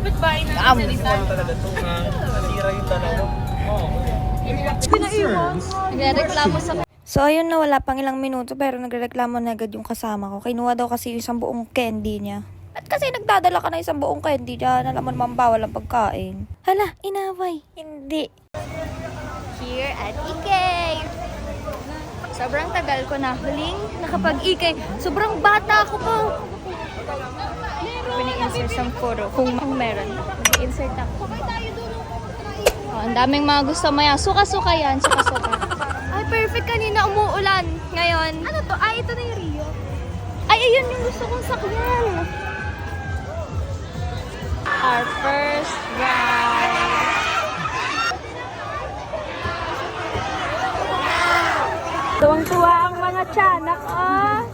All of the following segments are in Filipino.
kapitbahay na Am. Rizal. talaga ito na nasira yung dalawa. Oo. Nagreklamo sa... So, ayun na, wala pang ilang minuto pero nagreklamo na agad yung kasama ko. Kinuha daw kasi yung isang buong candy niya. At kasi nagdadala ka ng isang buong candy dyan, alam mo naman bawal ang pagkain. Hala, inaway. Hindi. Here at Ikay. Sobrang tagal ko na huling nakapag-ikay. Sobrang bata ako po. Sa photo kung, meron. Insert ako. Oh, ang daming mga gusto maya. Suka-suka yan. Suka-suka. Ay, perfect. Kanina umuulan. Ngayon. Ano to? Ay, ito na yung Rio. Ay, ayun yung gusto kong sakyan. Our first ride. Tuwang-tuwa ang mga tiyanak, ah.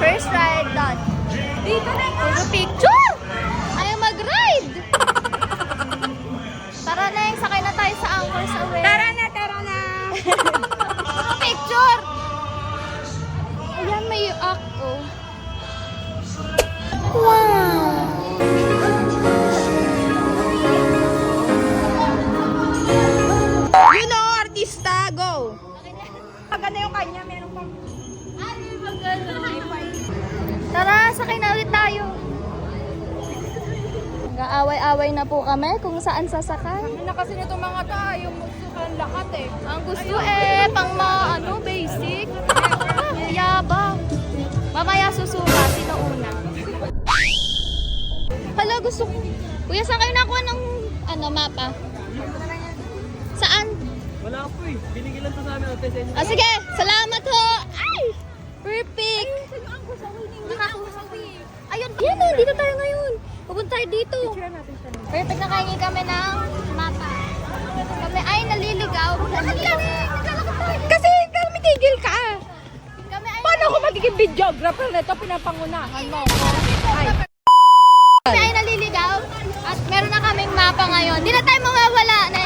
First ride done. Dito na Puro picture! Ayaw mag-ride! Tara na sakay na tayo sa Anchors Away. Tara na, tara na! picture! Ayan, may act, oh. Wow! You know, artista, go! Maganda yung kanya, meron pang... Tara, sakay na ulit tayo. Nag-aaway-away na po kami kung saan sasakay. Ano na kasi nito mga tayo, magsukan lakat eh. Ang gusto eh, pang mga ano, basic. Yabang. Mamaya susuka, sino una? Hala, gusto ko. Kuya, saan kayo nakuha ng ano, mapa? Saan? Wala po eh. Binigyan lang to sa amin. Ate, sa inyo. Ah, sige, salamat ho. Ay! Perfect. Ayun, yan o, dito tayo ngayon. Pupunta tayo dito. Perfect, nakahingi kami ng mapa. Kami ay naliligaw. Kasi kami tigil ka. Kami ay Paano ako magiging videographer nito? Pinapangunahan mo. Ay. Kami ay naliligaw at meron na kaming mapa ngayon. Di na tayo mawawala. Na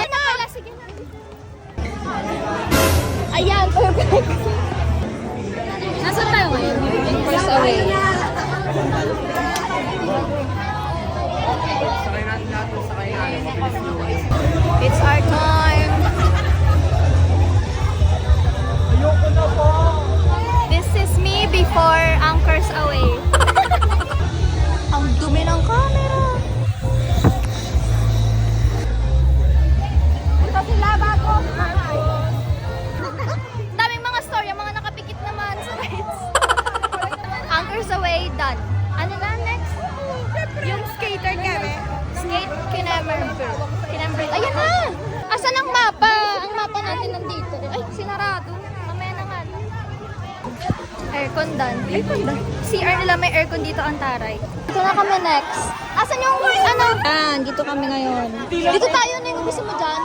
Ah, dito kami ngayon. Dito tayo na yung gusto mo dyan.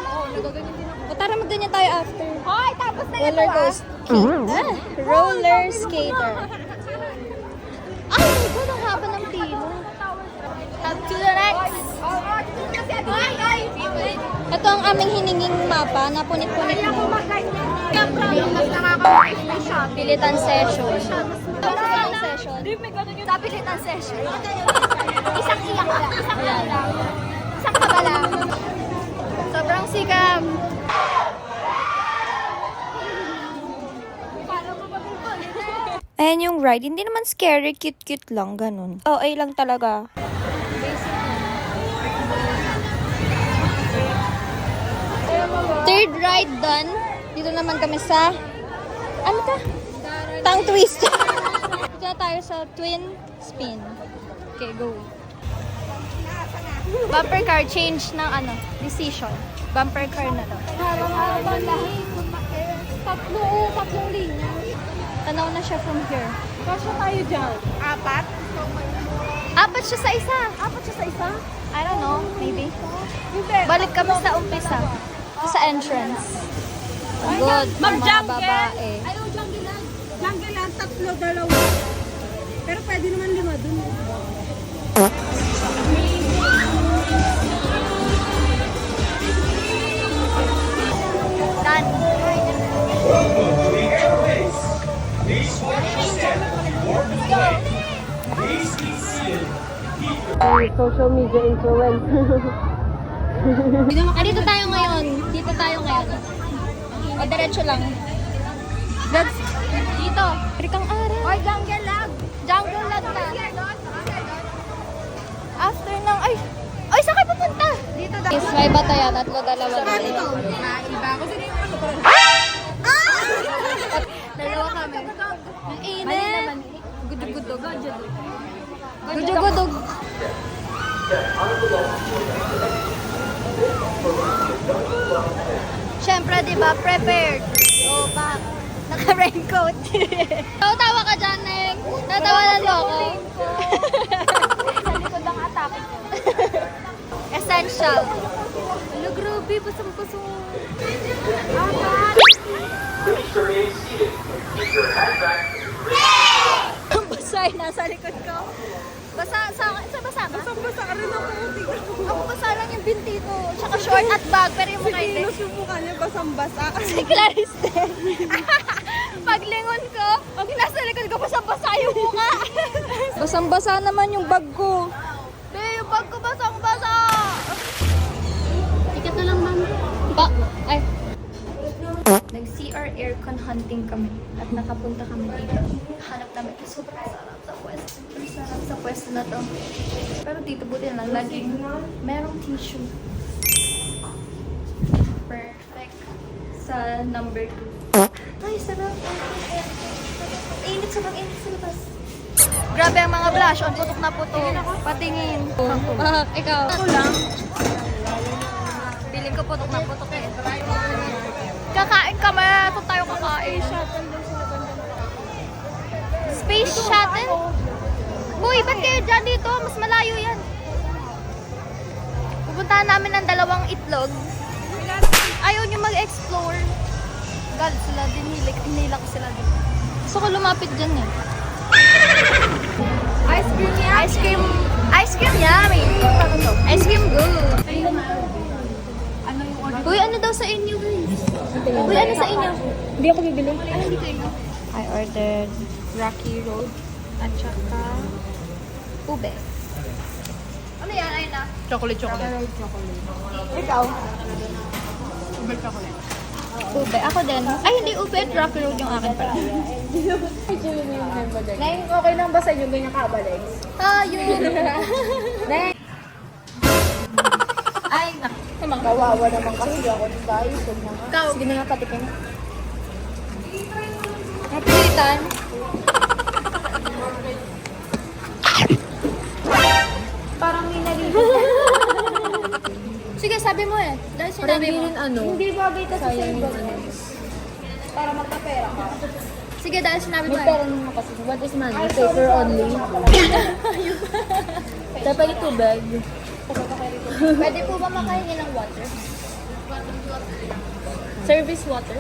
O tara magganyan tayo after. Hoy, tapos na ito Roller ah. coaster. Ah, roller skater. Ay, God, ang haba ng pila. Up to the next. Ito ang aming hininging mapa na punit-punit mo. May shop. Pilitan session. Pilitan session. Pilitan session. Isang iyak lang. Isang iyak lang. Isang kaba lang. Sobrang sikap. Ayan yung ride. Hindi naman scary. Cute-cute lang. Ganun. OA lang talaga. Third ride done. Dito naman kami sa... Ano ta? Tongue twist. Dito na tayo sa twin spin. Okay, go. Bumper car change ng ano, decision. Bumper car na to. Harang-harang lahi. Tatlo, tatlong linya. Tanaw na siya from here. Kasya tayo dyan. Apat? Apat siya sa isa. Apat siya sa isa? I don't know, maybe. Balik kami sa umpisa. Sa entrance. Good. Babae. Ayaw, jungle lang. Jungle lang, tatlo, dalawa. Pero pwede naman lima dun. Social media influencer. Ah, dito tayo ngayon. Dito tayo ngayon. O, diretso lang. That's, dito. Rikang araw. Oy, jungle lag. Jungle lag na. Is, may bataya, tatlo, dalawa. Dito. Iba ako. Sino yung ano ko? Dalawa kami. Ang init. Gudug-gudug. Gudug-gudug. Siyempre, di ba, prepared. O, pa, naka-raincoat. Tawa tawa ka dyan, Neng. Natawa na loko. Sa likod ang atake ko. Essential. Ano, grabe, basang-basang. Apat. Ang basa ay nasa likod ko. Basa, sa, sa basa ka? Basta ka rin ako. Ako basa lang yung binti ko. Tsaka short at bag, pero yung mukha hindi. Pinos yung mukha niya basang-basa. Si Clarice din. Paglingon ko, pag nasa likod ko, basa-basa yung mukha. Basang-basa naman yung bag ko. Be, yung bag ko basang-basa. Ba? Ay. Nag-CR aircon hunting kami at nakapunta kami dito. Hanap namin. Sobrang sarap sa pwesto. Sobrang sarap sa pwesto na to. Pero dito buti na lang laging merong tissue. Perfect. Sa number 2. Ay, sarap. Init, sobrang init sa labas. Grabe ang mga blush on, putok na putok. Patingin. Ikaw. Ako lang. Ko putok na putok eh. Kakain kami. Ito tayo kakain. Space shuttle? Boy, ba't kayo dyan dito? Mas malayo yan. Pupuntahan namin ng dalawang itlog. Ayaw nyo mag-explore. Galit sila din. Hilik, hinila ko sila din. Gusto ko lumapit dyan eh. Ice cream yummy. Ice cream. Ice cream yummy. Ice cream good. Uy, ano daw sa inyo guys? Uy, ano sa inyo? Hindi ako bibili. Ano hindi kayo? I ordered Rocky Road at saka Ube. Ano yan? Ay na. Chocolate, chocolate. Ikaw? Uber chocolate. Ube. Ako din. Ay, hindi ube at Rocky Road yung akin pala. Neng, okay lang ba sa inyo ganyan kabalik? Tayo! Ay, nak. Kawawa naman kasi ako ng nga. Ikaw. Sige na nga patikin. Napilitan. Parang nalito. Sige, sabi mo eh. Dahil sinabi mo. ano. Hindi bagay kasi sa iba. Para magkapera ka. Sige, dahil sinabi mo May eh. pera naman kasi. What is money? Paper only. Dapat ito bag. Pwede po ba makahingi ng water? Service water?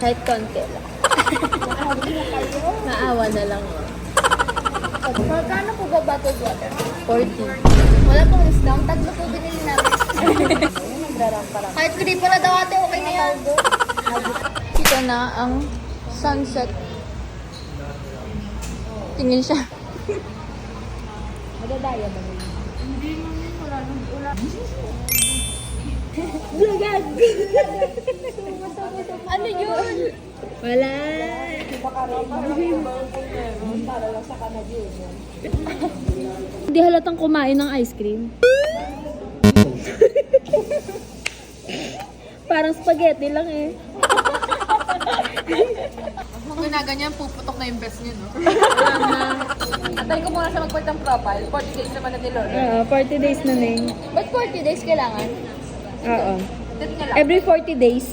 Kahit konti lang. Naawa na lang. Magkano po ba bottled water? 40. Wala pong discount. Tatlo po binili namin. Nagrarampa lang. Kahit gripo na daw ate, okay na yan. Kita na ang sunset. Tingin siya. Madadaya ba nila? Ano yun? Wala. Hindi halatang kumain ng ice cream. Parang spaghetti lang eh. Kung ginaganyan, puputok na yung best niyo, no? Atay ko muna siya magpalit ng profile. 40 days naman na ni Lord. Oo, 40 days na Neng. Ba't 40 days kailangan? Oo. Every 40 days.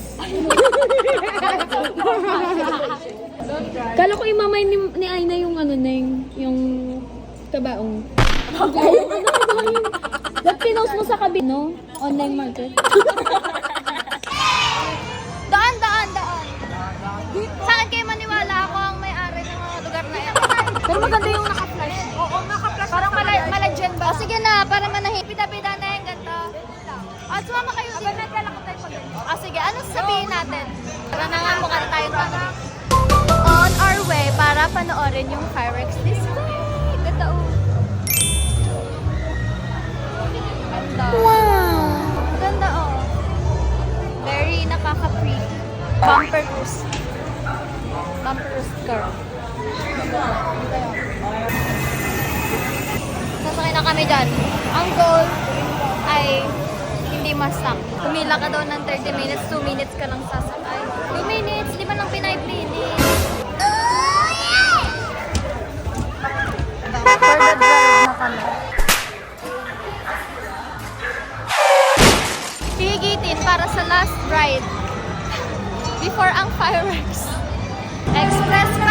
Kala ko imamay ni, ni Aina yung ano Neng, yung tabaong. Yung yung... Ba't pinost mo sa kabino? Online market? Pero maganda yung naka-flash. Oo, oh, naka-flash. Parang mala malajan ba? O sige na, para manahin. Pita-pita na yung ganito. O, sumama kayo. Aba, nagdala ko tayo pag O sige, ano sasabihin natin? Tara na nga, mukha tayo On our way para panoorin yung fireworks display. Gatao. Ganda. Oh. Wow! Ganda oh. Very napaka-pretty. Bumper boost. Bumper boost girl. Sasakay na kami dyan. Ang goal ay hindi masak. Pumila ka daw ng 30 minutes, 2 minutes ka lang sasakay. 2 minutes, di ba lang Pinay Pinis? Pigitin para sa last ride before ang fireworks. Express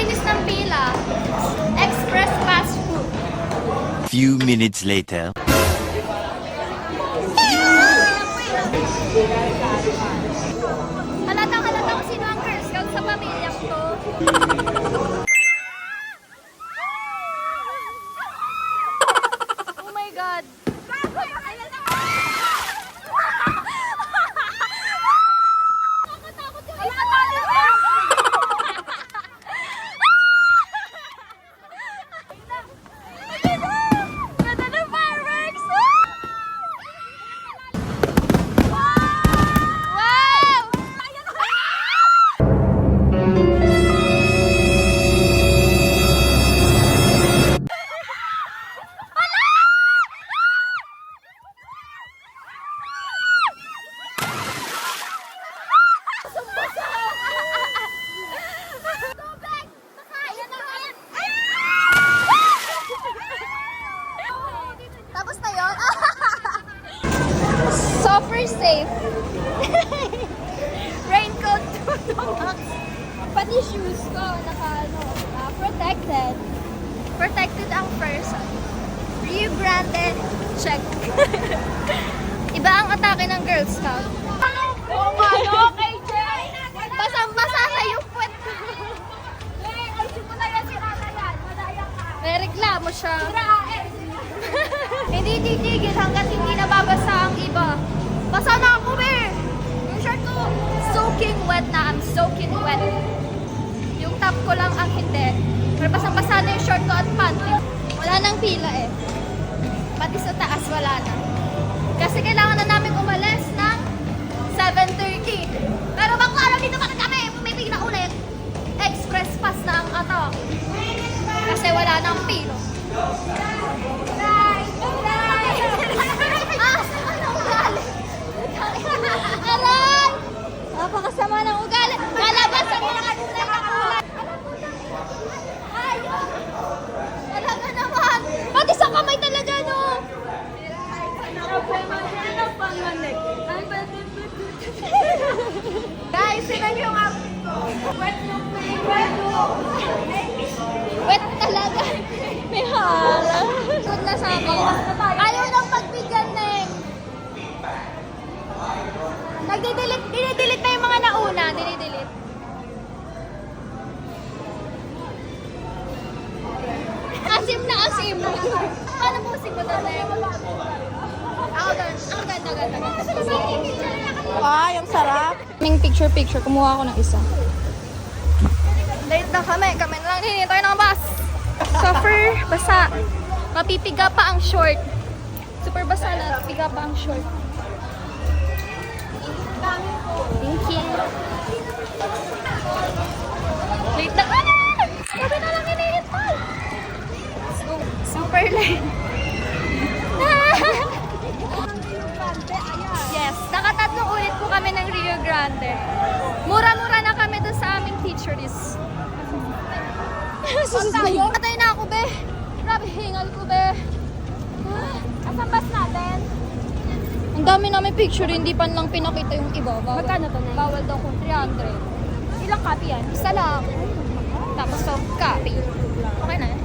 linis ng pila. Express Pass Woo. Few minutes later. Atake Wet talaga. May harang. Good na sa akin. Ayaw nang pagbigyan, Neng. Nagdidelete, dinidelete na yung mga nauna. Dinidelete. Asim na asim. Paano po si mo doon, Neng? Ako ganda, ganda, ganda. Ay, ang sarap. Kaming picture-picture, kumuha ako ng isa. Late na kami. Kami na lang hinintay ng bus. Suffer, basa. Mapipiga pa ang short. Super basa na, piga pa ang short. Thank you. Late na kami! Sabi na lang hinihintay. So- Super late. yes, nakatatlong ulit po kami ng Rio Grande. Mura-mura na kami doon sa aming teacheries. Patay na ako, be. Grabe, hingal ko, be. Asan bus natin? Ang dami namin picture, hindi pa lang pinakita yung iba. Bawal, Magkano to na? Bawal daw kung 300. Ilang copy yan? Isa lang. Tapos soft copy. Okay na yan.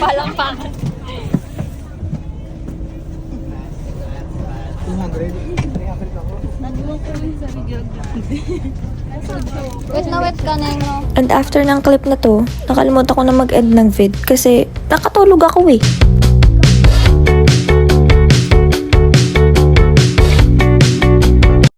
Palampakan. 200? Wet na wet ka na? And after ng clip na to, nakalimutan ko na mag-end ng vid kasi nakatulog ako eh.